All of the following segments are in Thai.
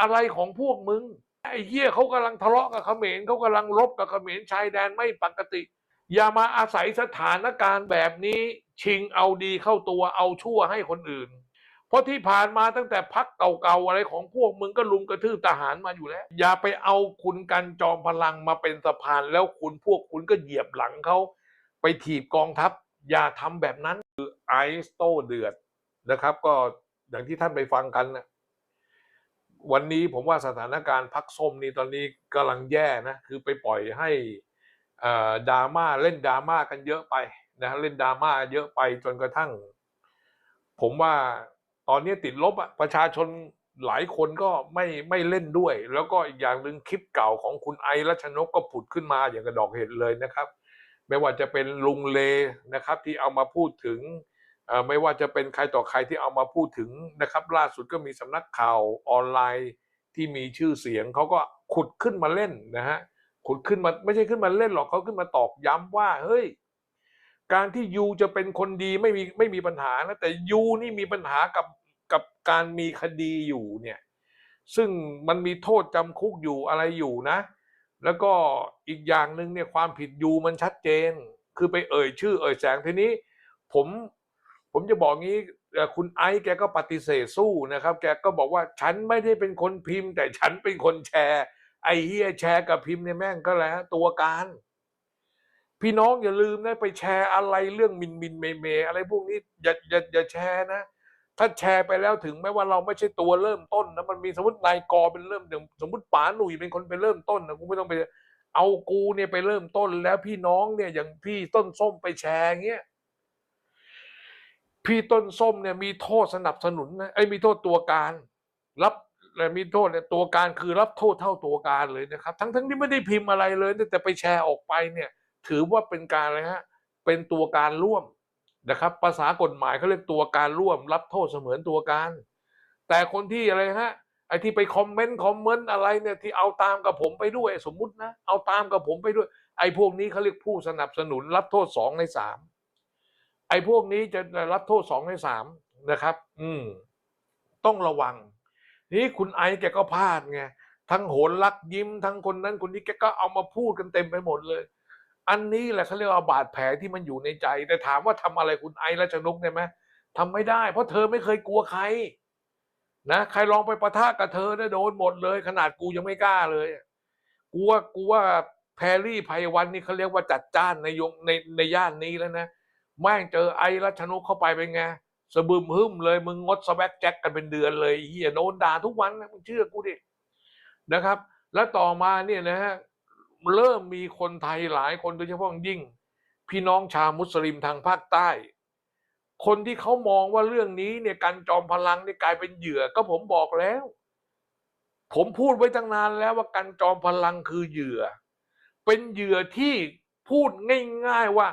อะไรของพวกมึงไอ้เหี้ยเขากำลังทะเลาะกับเขมรเขากำลังรบกับเขมรชายแดนไม่ปกติ อย่ามาอาศัยสถานการณ์แบบนี้ชิงเอาดีเข้าตัวเอาชั่วให้คนอื่น เพราะที่ผ่านมาตั้งแต่พักเก่าๆอะไรของพวกมึงก็ลุมกระทืบทหารมาอยู่แล้ว อย่าไปเอาคุณกันจอมพลังมาเป็นสะพานแล้วคุณพวกคุณก็เหยียบหลังเขาไปถีบกองทัพ อย่าทำแบบนั้นคือไอสโตเดือดนะครับ ก็อย่างที่ท่านไปฟังกันนะ วันนี้ผมว่าสถานการณ์พักส้มนี่ตอนนี้กำลังแย่นะ คือไปปล่อยให้ดราม่าเล่นดราม่ากันเยอะไปนะเล่นดราม่าเยอะไปจนกระทั่ง ผมว่าตอนนี้ติดลบอะประชาชนหลายคนก็ไม่ไม่เล่นด้วย แล้วก็อีกอย่างหนึ่งคลิปเก่าของคุณไอรัชนกก็ผุดขึ้นมาอย่างกระดอกเห็ดเลยนะครับ ไม่ว่าจะเป็นลุงเลนะครับ ที่เอามาพูดถึง ไม่ว่าจะเป็นใครต่อใครที่เอามาพูดถึงนะครับ ล่าสุดก็มีสำนักข่าวออนไลน์ที่มีชื่อเสียงเขาก็ขุดขึ้นมาเล่นนะฮะขุดขึ้นมาไม่ใช่ขึ้นมาเล่นหรอกเขาขึ้นมาตอกย้ำว่าเฮ้ยการที่ยูจะเป็นคนดีไม่มีไม่มีปัญหานะแต่ยูนี่มีปัญหากับกับการมีคดีอยู่เนี่ยซึ่งมันมีโทษจำคุกอยู่อะไรอยู่นะ แล้วก็อีกอย่างหนึ่งเนี่ยความผิดยูมันชัดเจน คือไปเอ่ยชื่อเอ่ยแสงทีนี้ ผม ผมจะบอกงี้คุณไอซ์แกก็ปฏิเสธสู้นะครับ แกก็บอกว่าฉันไม่ได้เป็นคนพิมพ์ แต่ฉันเป็นคนแชร์ ไอ้เฮียแชร์กับพิมพ์เนี่ยแม่งก็แล้วตัวการ พี่น้องอย่าลืมนะไปแชร์อะไรเรื่องมินมินเมเม อะไรพวกนี้อย่าอย่าอย่าแชร์นะ ถ้าแชร์ไปแล้วถึงแม้ว่าเราไม่ใช่ตัวเริ่มต้นนะมันมีสมมตินายกอเป็นเริ่มอย่างสมมติป๋าหนุ่ยเป็นคนไปเริ่มต้นนะกูไม่ต้องไปเอากูเนี่ยไปเริ่มต้นแล้วพี่น้องเนี่ยอย่างพี่ต้นส้มไปแชร์เงี้ย พี่ต้นส้มเนี่ยมีโทษสนับสนุนนะไอ้มีโทษตัวการรับและมีโทษเนี่ยตัวการคือรับโทษเท่าตัวการเลยนะครับ ทั้งทั้งที่ไม่ได้พิมพ์อะไรเลย แต่ไปแชร์ออกไปเนี่ยถือว่าเป็นการอะไรฮะเป็นตัวการร่วมนะครับภาษากฎหมายเขาเรียกตัวการร่วม รับโทษเสมือนตัวการ แต่คนที่อะไรฮะไอ้ที่ไปคอมเมนต์คอมเมนต์อะไรเนี่ยที่เอาตามกับผมไปด้วยสมมุตินะเอาตามกับผมไปด้วย ไอ้พวกนี้เขาเรียกผู้สนับสนุนรับโทษสองในสาม ไอ้พวกนี้จะรับโทษสองในสามนะครับ อืม ต้องระวัง นี่คุณไอซ์แกก็พลาดไงทั้งโหนลักยิ้ม ทั้งคนนั้นคนนี้แกก็เอามาพูดกันเต็มไปหมดเลย อันนี้แหละเขาเรียกว่าบาดแผลที่มันอยู่ในใจ แต่ถามว่าทำอะไรคุณไอซ์รัชนกได้ไหมทำไม่ได้ เพราะเธอไม่เคยกลัวใคร นะใครลองไปประทะกับเธอเนี่ยโดนหมดเลย ขนาดกูยังไม่กล้าเลยกูว่ากูว่าแพรรี่ไพวันนี่เขาเรียกว่าจัดจ้านในยงในในย่านนี้แล้วนะ แม่งเจอไอรัชนกเข้าไปเป็นไงสะบึมหึมเลยมึงงดสแวกแจ็คกันเป็นเดือนเลยเฮียโดนด่าทุกวันนะมึงเชื่อกูดินะครับ แล้วต่อมาเนี่ยนะฮะเริ่มมีคนไทยหลายคนโดยเฉพาะอย่างยิ่ง พี่น้องชาวมุสลิมทางภาคใต้ คนที่เขามองว่าเรื่องนี้เนี่ยการจอมพลังเนี่ยกลายเป็นเหยื่อก็ผมบอกแล้ว ผมพูดไว้ตั้งนานแล้วว่าการจอมพลังคือเหยื่อ เป็นเหยื่อที่พูดง่าย ๆว่า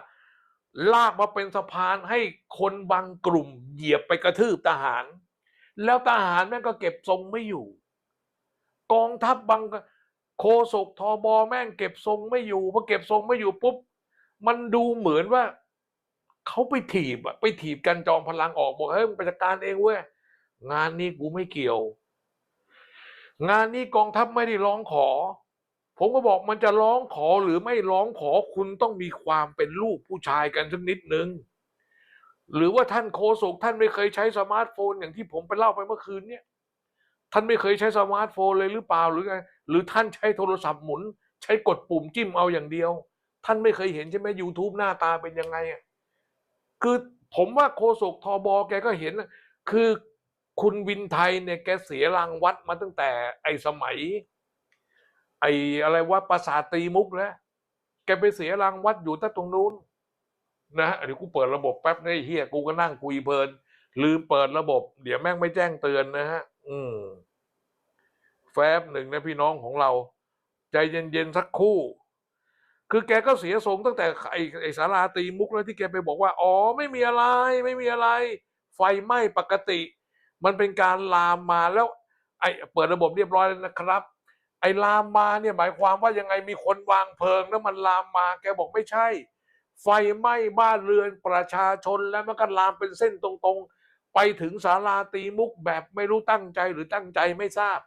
ลากมาเป็นสะพานให้คนบางกลุ่มเหยียบไปกระทืบทหาร แล้วทหารแม่งก็เก็บทรงไม่อยู่ กองทัพบางโคศกทอบอแม่งเก็บทรงไม่อยู่พอเก็บทรงไม่อยู่ปุ๊บมันดูเหมือนว่าเขาไปถีบอะไปถีบกันจอมพลังออกบอกเฮ้ยมึงไปจัดการเองเว้ยงานนี้กูไม่เกี่ยว งานนี้กองทัพไม่ได้ร้องขอ ผมก็บอกมันจะร้องขอหรือไม่ร้องขอคุณต้องมีความเป็นลูกผู้ชายกันสักนิดนึง หรือว่าท่านโคศกท่านไม่เคยใช้สมาร์ทโฟนอย่างที่ผมไปเล่าไปเมื่อคืนเนี่ยท่านไม่เคยใช้สมาร์ทโฟนเลยหรือเปล่าหรือไงหรือท่านใช้โทรศัพท์หมุน ใช้กดปุ่มจิ้มเอาอย่างเดียว ท่านไม่เคยเห็นใช่ไหม YouTube หน้าตาเป็นยังไงอะคือผมว่าโคศกทบอแกก็เห็น คือคุณวินไทยเนี่ยแกเสียรางวัดมาตั้งแต่ไอ้สมัย ไอ้อะไรว่าประสาทตีมุกแล้วแกไปเสียรางวัดอยู่ตั้งตรงนู้นนะฮะเดี๋ยวกูเปิดระบบแป๊บนะไอ้เฮียกูก็นั่งคุยเพลิน ลืมเปิดระบบ เดี๋ยวแม่งไม่แจ้งเตือนนะฮะ อืม แฟบหนึ่งนะพี่น้องของเรา ใจเย็นๆสักคู่ คือแกก็เสียทรงตั้งแต่ไอ้ไอ้สาราตีมุกแล้วที่แกไปบอกว่า อ๋อ ไม่มีอะไร ไม่มีอะไร ไฟไหม้ปกติ มันเป็นการลามมาแล้ว ไอ้เปิดระบบเรียบร้อยแล้วนะครับ ไอ้ลามมาเนี่ยหมายความว่ายังไงมีคนวางเพลิงแล้วมันลามมาแกบอกไม่ใช่ ไฟไหม้บ้านเรือนประชาชนแล้วมันก็ลามเป็นเส้นตรงๆ ไปถึงศาลาตีมุกแบบไม่รู้ตั้งใจหรือตั้งใจไม่ทราบ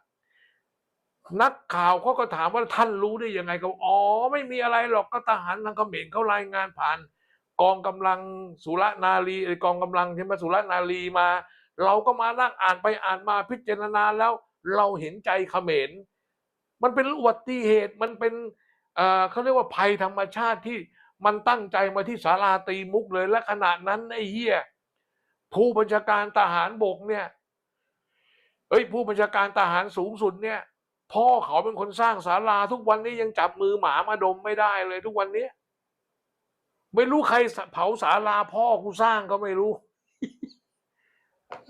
นักข่าวเขาก็ถามว่าท่านรู้ได้ยังไงก็อ๋อ ไม่มีอะไรหรอกก็ทหารทางเขมรเขารายงานผ่าน กองกำลังสุรนารีเอ่อกองกำลังใช่ไหมสุรนารีมา เราก็มานั่งอ่านไปอ่านมาพิจารณาแล้วเราเห็นใจเขมร มันเป็นอุบัติเหตุมันเป็นเขาเรียกว่าภัยธรรมชาติที่มันตั้งใจมาที่สาราตีมุกเลย และขณะนั้นไอ้เหี้ยผู้บัญชาการทหารบกเนี่ยเอ้ยผู้บัญชาการทหารสูงสุดเนี่ย พ่อเขาเป็นคนสร้างศาลาทุกวันนี้ยังจับมือหมามาดมไม่ได้เลยทุกวันนี้ ไม่รู้ใครเผาศาลาพ่อกูสร้างก็ไม่รู้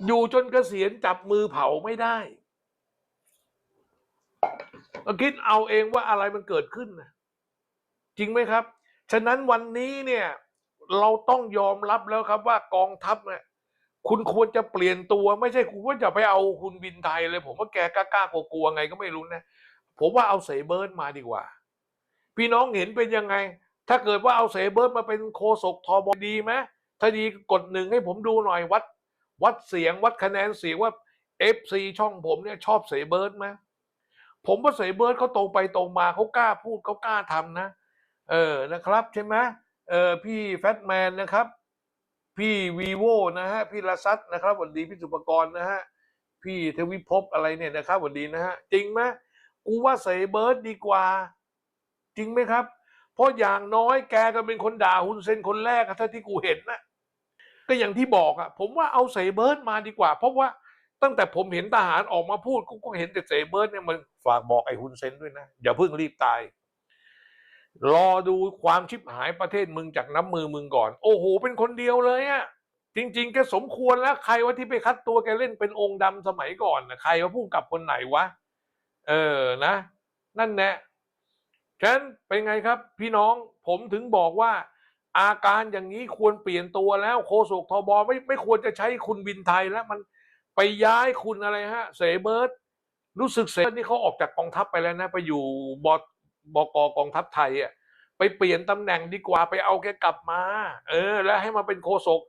อยู่จนเกษียณจับมือเผาไม่ได้ คิดเอาเองว่าอะไรมันเกิดขึ้นนะจริงไหมครับ ฉะนั้นวันนี้เนี่ย เราต้องยอมรับแล้วครับว่ากองทัพเนี่ยคุณควรจะเปลี่ยนตัวไม่ใช่คุณว่าจะไปเอาคุณบินไทยเลย ผมว่าแกกล้ากลัวๆไงก็ไม่รู้นะผมว่าเอาเสเบิร์ดมาดีกว่า พี่น้องเห็นเป็นยังไง ถ้าเกิดว่าเอาเสเบิร์ดมาเป็นโคศกทบดีไหมถ้าดีกดหนึ่งให้ผมดูหน่อยวัด วัดเสียงวัดคะแนนเสียงว่าเอฟซีช่องผมเนี่ยชอบเสเบิร์ดไหม ผมว่าเสเบิร์ดเขาตรงไปตรงมาเขากล้าพูดเขากล้าทำนะ เออนะครับใช่ไหมเออพี่แฟตแมนนะครับ พี่วีโวนะฮะพี่ละซัตนะครับสวัสดีพี่สุปกรณ์นะฮะพี่ทวิภพอะไรเนี่ยนะครับสวัสดีนะฮะจริงไหมกูว่าเสเบิร์ดดีกว่า จริงไหมครับ เพราะอย่างน้อยแกก็เป็นคนด่าฮุนเซนคนแรกอะถ้าที่กูเห็นนะก็อย่างที่บอกอะผมว่าเอาเสเบิร์ดมาดีกว่า เพราะว่า ตั้งแต่ผมเห็นทหารออกมาพูดก็เห็นแต่เสเบิร์ดเนี่ยมันฝากบอกไอ้ฮุนเซนด้วยนะ อย่าเพิ่งรีบตาย รอดูความชิบหายประเทศมึงจากน้ำมือมึงก่อน โอ้โห เป็นคนเดียวเลยอะจริงๆแกสมควรแล้ว ใครว่าที่ไปคัดตัวแกเล่นเป็นองค์ดำสมัยก่อนนะใครว่าผู้กำกับคนไหนวะ เออนะ นั่นแน่ฉะนั้นเป็นไงครับ พี่น้องผมถึงบอกว่า อาการอย่างนี้ควรเปลี่ยนตัวแล้วโคศกทบไม่ไม่ควรจะใช้คุณบินไทยแล้วมัน ไปย้ายคุณอะไรฮะ เสเบิร์ตรู้สึกเสนี่เขาออกจากกองทัพไปแล้วนะ ไปอยู่บอบกกองทัพไทยอะไปเปลี่ยนตำแหน่งดีกว่าไปเอาแกกลับมา เออ แล้วให้มาเป็นโคศก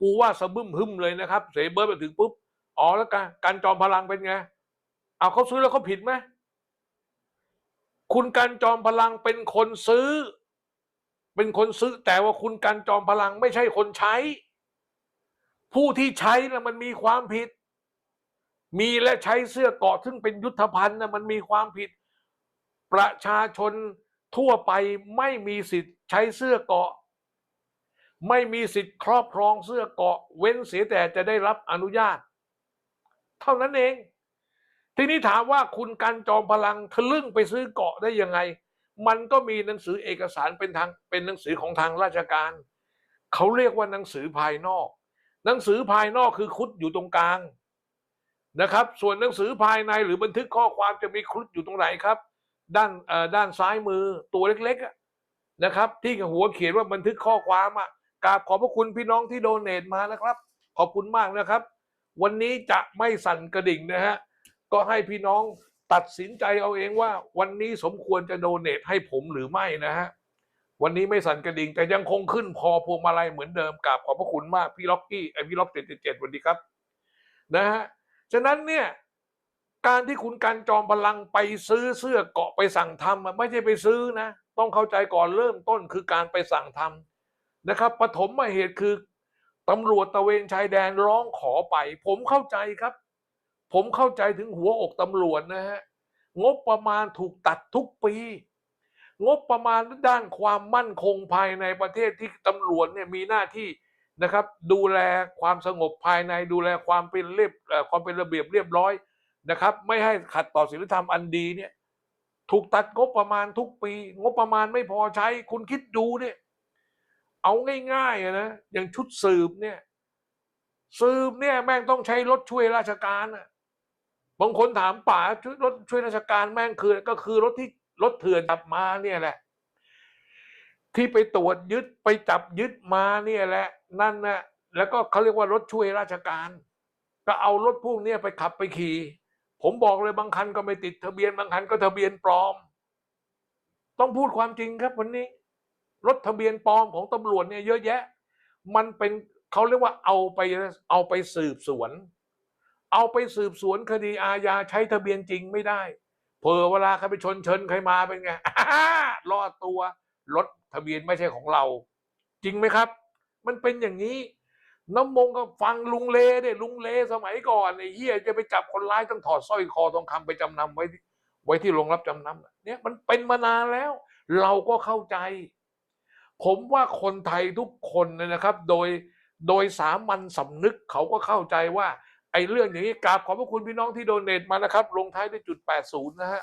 กูว่าสะบึ้มหึมเลยนะครับ เสเบิร์ตมาถึงปุ๊บอ๋อแล้วกันการจอมพลังเป็นไงเอาเขาซื้อแล้วเขาผิดไหมคุณการจอมพลังเป็นคนซื้อ เป็นคนซื้อ แต่ว่าคุณการจอมพลังไม่ใช่คนใช้ ผู้ที่ใช้นะมันมีความผิด มีและใช้เสื้อเกาะซึ่งเป็นยุทธภัณฑ์นะมันมีความผิด ประชาชนทั่วไปไม่มีสิทธิ์ใช้เสื้อเกาะ ไม่มีสิทธิ์ครอบครองเสื้อเกาะ เว้นเสียแต่จะได้รับอนุญาต เท่านั้นเอง ทีนี้ถามว่าคุณกันจอมพลังทะลึ่งไปซื้อเกาะได้ยังไง มันก็มีหนังสือเอกสารเป็นทางเป็นหนังสือของทางราชการ เขาเรียกว่าหนังสือภายนอก หนังสือภายนอกคือคุดอยู่ตรงกลาง นะครับ ส่วนหนังสือภายในหรือบันทึกข้อความจะมีครุดอยู่ตรงไหนครับ ด้านด้านซ้ายมือตัวเล็กๆนะครับ ที่หัวเขียนว่าบันทึกข้อความอะกราบขอบพระคุณพี่น้องที่โดเนทมานะครับ ขอบคุณมากนะครับ วันนี้จะไม่สั่นกระดิ่งนะฮะก็ให้พี่น้องตัดสินใจเอาเองว่า วันนี้สมควรจะโดเนทให้ผมหรือไม่นะฮะวันนี้ไม่สั่นกระดิ่งแต่ยังคงขึ้นพอพวงมาลัยเหมือนเดิมกราบขอบพระคุณมากพี่ล็อกกี้ไอพี่ล็อกเจ็ดเจ็ดสวัสดีครับ นะฮะ ฉะนั้นเนี่ยการที่คุณการจอมพลังไปซื้อเสื้อเกาะไปสั่งทำอะไม่ใช่ไปซื้อนะ ต้องเข้าใจก่อนเริ่มต้นคือการไปสั่งทำนะครับปฐมมาเหตุคือตำรวจตะเวนชายแดนร้องขอไป ผมเข้าใจครับ ผมเข้าใจถึงหัวอกตำรวจนะฮะงบประมาณถูกตัดทุกปี งบประมาณด้านความมั่นคงภายในประเทศที่ตำรวจเนี่ยมีหน้าที่ นะครับ ดูแลความสงบภายในดูแลความเป็นเรียบความเป็นระเบียบเรียบร้อยนะครับ ไม่ให้ขัดต่อศีลธรรมอันดีเนี่ยถูกตัดงบประมาณทุกปี งบประมาณไม่พอใช้ คุณคิดดูเนี่ย เอาง่ายๆนะอย่างชุดสืบเนี่ยสืบเนี่ยแม่งต้องใช้รถช่วยราชการอะบางคนถามป๋าชุดรถช่วยราชการแม่งคือก็คือรถที่รถเถื่อนจับมาเนี่ยแหละ ที่ไปตรวจยึดไปจับยึดมาเนี่ยแหละ นั่นนะแล้วก็เขาเรียกว่ารถช่วยราชการ ก็เอารถพวกนี้ไปขับไปขี่ ผมบอกเลยบางคันก็ไม่ติดทะเบียนบางคันก็ทะเบียนปลอม ต้องพูดความจริงครับวันนี้ รถทะเบียนปลอมของตำรวจเนี่ยเยอะแยะ มันเป็นเขาเรียกว่าเอาไปเอาไปสืบสวน เอาไปสืบสวนคดีอาญาใช้ทะเบียนจริงไม่ได้เพอเวลาใครไปชนเชิญใครมาเป็นไงรอดตัว รถทะเบียนไม่ใช่ของเรา จริงไหมครับ มันเป็นอย่างนี้ น้ำมงก็ฟังลุงเลเด้ลุงเลสมัยก่อนไอ้เฮียจะไปจับคนร้ายต้องถอดสร้อยคอทองคำไปจำนำไว้ที่ไว้ที่โรงรับจำนำเนี่ยมันเป็นมานานแล้ว เราก็เข้าใจ ผมว่าคนไทยทุกคนเนี่ยนะครับ โดยโดยสามัญสำนึกเขาก็เข้าใจว่า ไอ้เรื่องอย่างนี้กราบขอบพระคุณพี่น้องที่โดเนทมานะครับ ลงท้ายด้วยจุดแปดศูนย์นะฮะ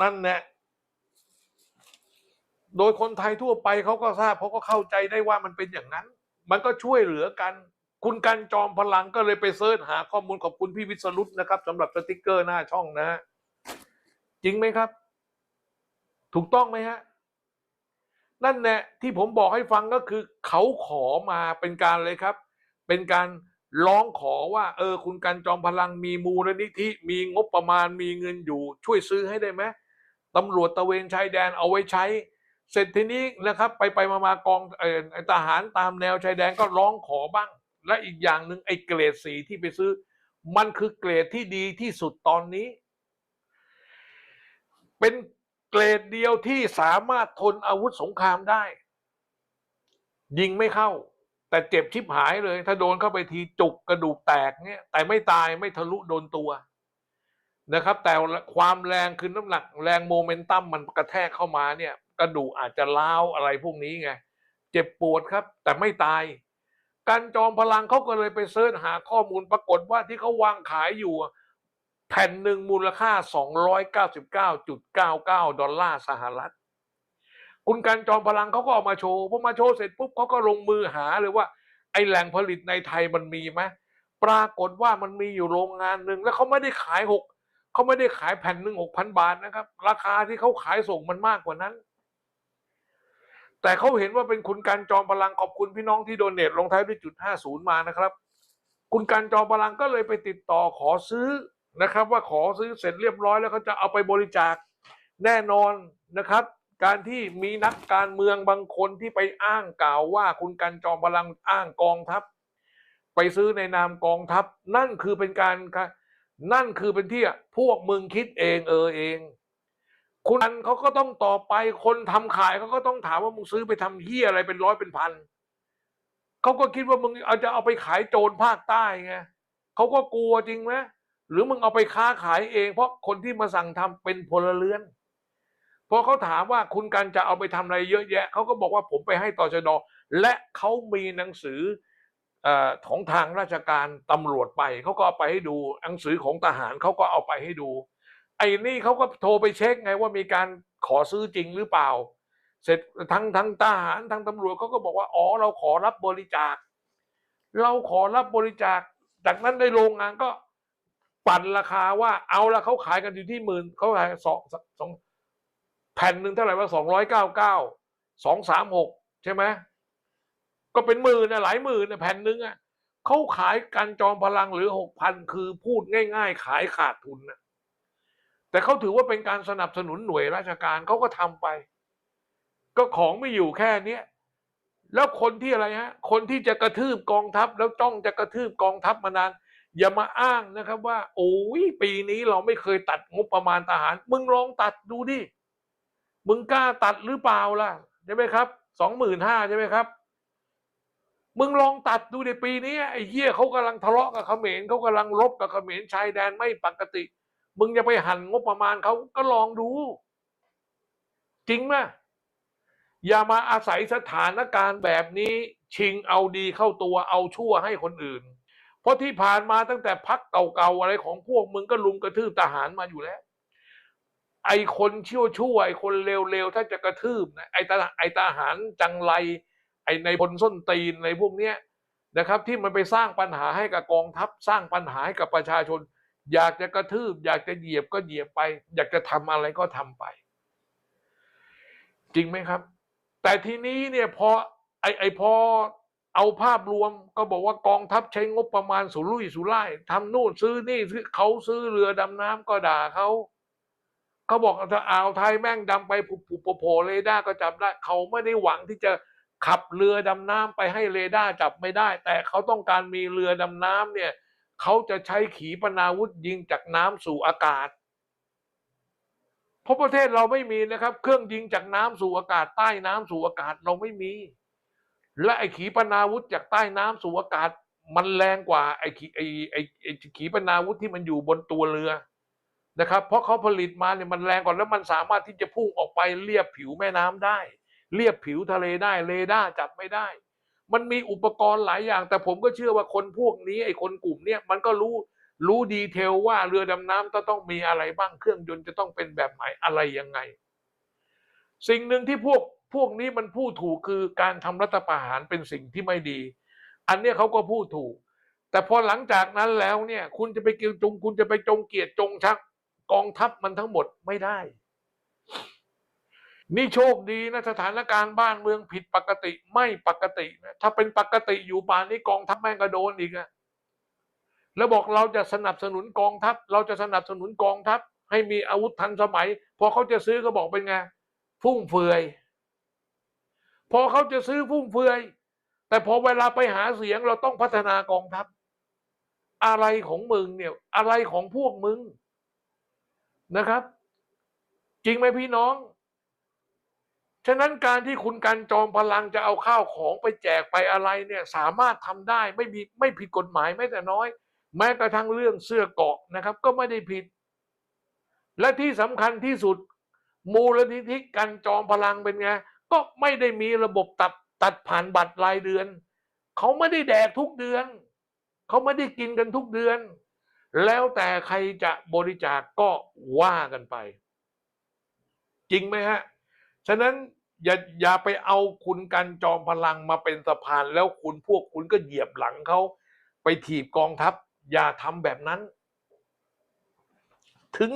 นั่นแหละ โดยคนไทยทั่วไปเขาก็ทราบเขาก็เข้าใจได้ว่ามันเป็นอย่างนั้น มันก็ช่วยเหลือกัน คุณกันจอมพลังก็เลยไปเสิร์ชหาข้อมูลขอบคุณพี่วิศรุตนะครับสำหรับสติกเกอร์หน้าช่องนะฮะจริงไหมครับ ถูกต้องไหมฮะนั่นแหละที่ผมบอกให้ฟังก็คือ เขาขอมาเป็นการเลยครับ เป็นการร้องขอว่า เออ คุณกันจอมพลังมีมูลนิธิมีงบประมาณมีเงินอยู่ ช่วยซื้อให้ได้ไหมตำรวจตะเวนชายแดนเอาไว้ใช้ เสร็จทีนี้นะครับ ไปไปมามากองออไอ้ทหารตามแนวชายแดนก็ร้องขอบ้าง และอีกอย่างหนึ่งไอ้เกรดสีที่ไปซื้อ มันคือเกรดที่ดีที่สุดตอนนี้ เป็นเกรดเดียวที่สามารถทนอาวุธสงครามได้ ยิงไม่เข้า แต่เจ็บชิบหายเลย ถ้าโดนเข้าไปทีจุกกระดูกแตกเนี่ยแต่ไม่ตายไม่ทะลุโดนตัวนะครับแต่ความแรงคือน้ำหนักแรงโมเมนตัมมันกระแทกเข้ามาเนี่ย กระดูกอาจจะล้าวอะไรพวกนี้ไง เจ็บปวดครับ แต่ไม่ตาย การจอมพลังเขาก็เลยไปเสิร์ชหาข้อมูลปรากฏว่าที่เขาวางขายอยู่ แผ่นหนึ่งมูลค่า 299.99 ดอลลาร์สหรัฐ คุณการจอมพลังเขาก็เออกมาโชว์พอมาโชว์เสร็จปุ๊บเขาก็ลงมือหาเลยว่า ไอแหล่งผลิตในไทยมันมีไหมปรากฏว่ามันมีอยู่โรงงานหนึ่งแล้วเขาไม่ได้ขายหกเขาไม่ได้ขายแผ่นหนึ่งหกพันบาทนะครับ ราคาที่เขาขายส่งมันมากกว่านั้น แต่เขาเห็นว่าเป็นคุณการจอมพลังขอบคุณพี่น้องที่โดเนทลงท้ายด้วยจุดห้าศูนย์มานะครับ คุณการจอมพลังก็เลยไปติดต่อขอซื้อนะครับ ว่าขอซื้อเสร็จเรียบร้อยแล้วเขาจะเอาไปบริจาคแน่นอนนะครับ การที่มีนักการเมืองบางคนที่ไปอ้างกล่าวว่าคุณกันจอมพลังอ้างกองทัพ ไปซื้อในนามกองทัพ นั่นคือเป็นการนั่นคือเป็นที่พวกมึงคิดเองเออเอง คุณอันเขาก็ต้องต่อไปคนทำขายเขาก็ต้องถามว่ามึงซื้อไปทำเฮียอะไรเป็นร้อยเป็นพันเขาก็คิดว่ามึงเอาจะเอาไปขายโจรภาคใต้ไงเขาก็กลัวจริงไหมหรือมึงเอาไปค้าขายเอง เพราะคนที่มาสั่งทำเป็นพลเรือนพอเขาถามว่าคุณกันจะเอาไปทำอะไรเยอะแยะเขาก็บอกว่าผมไปให้ตชดและเขามีหนังสืออของทางราชการตำรวจไปเขาก็เอาไปให้ดูหนังสือของทหารเขาก็เอาไปให้ดู ไอ้นี่เขาก็โทรไปเช็คไงว่ามีการขอซื้อจริงหรือเปล่า เสร็จทั้งทั้งทหารทั้งตำรวจเขาก็บอกว่าอ๋อเราขอรับบริจาค เราขอรับบริจาค จากนั้นในโรงงานก็ปั่นราคาว่าเอาละเขาขายกันอยู่ที่หมื่นเขาขายสองสองแผ่นหนึ่งเท่าไหร่ว่าสองร้อยเก้าเก้าสองสามหกใช่ไหมก็เป็นหมื่นนะหลายหมื่นนะแผ่นหนึ่งอะเขาขายกันจอมพลังหรือหกพันคือพูดง่าย ๆ ขายขาดทุนนะ แต่เขาถือว่าเป็นการสนับสนุนหน่วยราชการเขาก็ทำไป ก็ของไม่อยู่แค่เนี้ยแล้วคนที่อะไรฮะ คนที่จะกระทืบกองทัพ แล้วจ้องจะกระทืบกองทัพมานาน อย่ามาอ้างนะครับว่า โอ้ยปีนี้เราไม่เคยตัดงบประมาณทหาร มึงลองตัดดูดิ มึงกล้าตัดหรือเปล่าล่ะใช่ไหมครับสองหมื่นห้าใช่ไหมครับ มึงลองตัดดูในปีนี้ไอ้เหี้ยเขากำลังทะเลาะกับเขมรเขากำลังรบกับเขมรชายแดนไม่ปกติ มึงจะไปหั่นงบประมาณเขาก็ลองดู จริงไหมอย่ามาอาศัยสถานการณ์แบบนี้ ชิงเอาดีเข้าตัวเอาชั่วให้คนอื่น เพราะที่ผ่านมาตั้งแต่พักเก่าๆอะไรของพวกมึงก็ลุมกระทืบทหารมาอยู่แล้ว ไอคนชั่วชั่วไอคนเลวๆถ้าจะกระทืบนะไอทหาไอทหารจังไร ไอในพลส้นตีนในพวกเนี้ยนะครับ ที่มันไปสร้างปัญหาให้กับกองทัพสร้างปัญหาให้กับประชาชน อยากจะกระทืบ อยากจะเหยียบก็เหยียบไป อยากจะทำอะไรก็ทำไป จริงไหมครับ แต่ทีนี้เนี่ยพอไอไอพอเอาภาพรวมก็บอกว่ากองทัพใช้งบประมาณสุรุ่ยสุร่ายทำนู่นซื้อนี่ซื้อเขาซื้อเรือดำน้ำก็ด่าเขาเขาบอกถ้าอ่าวไทยแม่งดำไปผุผุโผล่เรดาร์ก็จับได้ เขาไม่ได้หวังที่จะขับเรือดำน้ำไปให้เรดาร์จับไม่ได้ แต่เขาต้องการมีเรือดำน้ำเนี่ย เขาจะใช้ขีปนาวุธยิงจากน้ำสู่อากาศ เพราะประเทศเราไม่มีนะครับ เครื่องยิงจากน้ำสู่อากาศ ใต้น้ำสู่อากาศเราไม่มี และไอ้ขีปนาวุธจากใต้น้ำสู่อากาศ มันแรงกว่าไอ้ขีไอ้ไอ้ไอ้ขีปนาวุธที่มันอยู่บนตัวเรือนะครับ เพราะเขาผลิตมาเนี่ยมันแรงกว่าแล้วมันสามารถที่จะพุ่งออกไปเลียบผิวแม่น้ำได้เลียบผิวทะเลได้เรดาร์จับไม่ได้ มันมีอุปกรณ์หลายอย่าง แต่ผมก็เชื่อว่าคนพวกนี้ไอ้คนกลุ่มเนี้ยมันก็รู้รู้ดีเทลว่าเรือดำน้ำจะต้องมีอะไรบ้างเครื่องยนต์จะต้องเป็นแบบไหนอะไรยังไง สิ่งหนึ่งที่พวกพวกนี้มันพูดถูกคือการทำรัฐประหารเป็นสิ่งที่ไม่ดี อันนี้เขาก็พูดถูก แต่พอหลังจากนั้นแล้วเนี่ย คุณจะไปเกลียวจงคุณจะไปจงเกียรติจงชัก กองทัพมันทั้งหมดไม่ได้ นี่โชคดีนะสถานการณ์บ้านเมืองผิดปกติไม่ปกตินะถ้าเป็นปกติอยู่ป่านนี้กองทัพแม่งก็โดนอีกอะแล้วบอกเราจะสนับสนุนกองทัพ เราจะสนับสนุนกองทัพ ให้มีอาวุธทันสมัย พอเขาจะซื้อก็บอกเป็นไงฟุ่มเฟือย พอเขาจะซื้อฟุ่มเฟือย แต่พอเวลาไปหาเสียงเราต้องพัฒนากองทัพ อะไรของมึงเนี่ย อะไรของพวกมึงนะครับ จริงไหมพี่น้อง ฉะนั้นการที่คุณกันจอมพลังจะเอาข้าวของไปแจกไปอะไรเนี่ยสามารถทำได้ไม่มีไม่ผิดกฎหมายแม้แต่น้อย แม้กระทั่งเรื่องเสื้อเกาะนะครับ ก็ไม่ได้ผิด และที่สำคัญที่สุด มูลนิธิกันจอมพลังเป็นไงก็ไม่ได้มีระบบตัดตัดผ่านบัตรรายเดือน เขาไม่ได้แดกทุกเดือน เขาไม่ได้กินกันทุกเดือน แล้วแต่ใครจะบริจาคก็ว่ากันไป จริงไหมฮะ ฉะนั้นอย่าอย่าไปเอาคุณกันจอมพลังมาเป็นสะพานแล้วคุณพวกคุณก็เหยียบหลังเขาไปถีบกองทัพ อย่าทำแบบนั้น ถึง